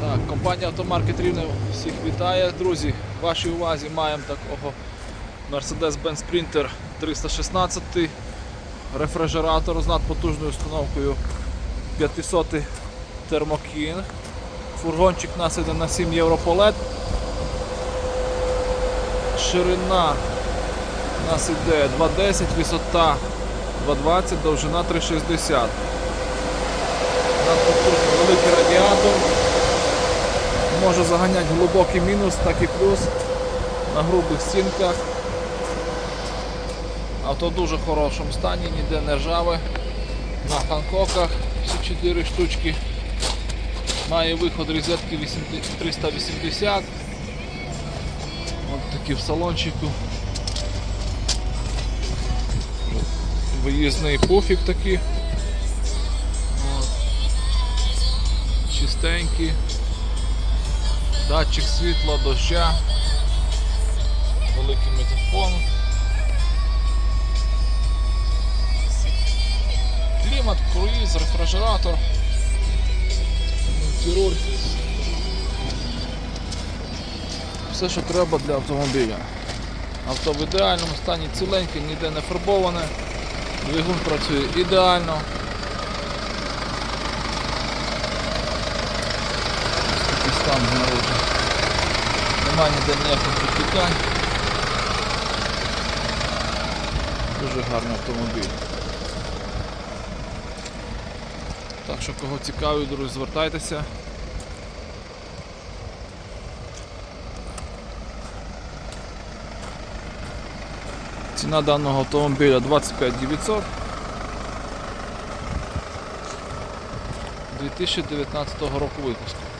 Так, компанія Автомаркет Рівне всіх вітає, друзі. Вашій увазі маємо такого Mercedes-Benz Sprinter 316, рефрижератор з надпотужною установкою 500 термокінг. Фургончик нас іде на 7 євро полет. Ширина нас іде 2,10, висота 2,20, довжина 3,60. Може заганяти глибокий мінус, так і плюс на грубих стінках. Авто в дуже хорошому стані, ніде не ржаве. На ханкоках всі 4 штучки. Має виход розетки 380. Ось такі в салончику. Виїзний пуфік такий. Чистенький. Датчик світла, доща, великий мікрофон. Клімат, круїз, рефрижератор, мультируль. Все, що треба для автомобіля. Авто в ідеальному стані ціленьке, ніде не фарбоване. Двигун працює ідеально. Такий стан знаружи. Немає ніде ніяких підтікань. Дуже гарний автомобіль. Так що кого цікавить, друзі, звертайтеся. Ціна даного автомобіля 25 900 2019 року випуску.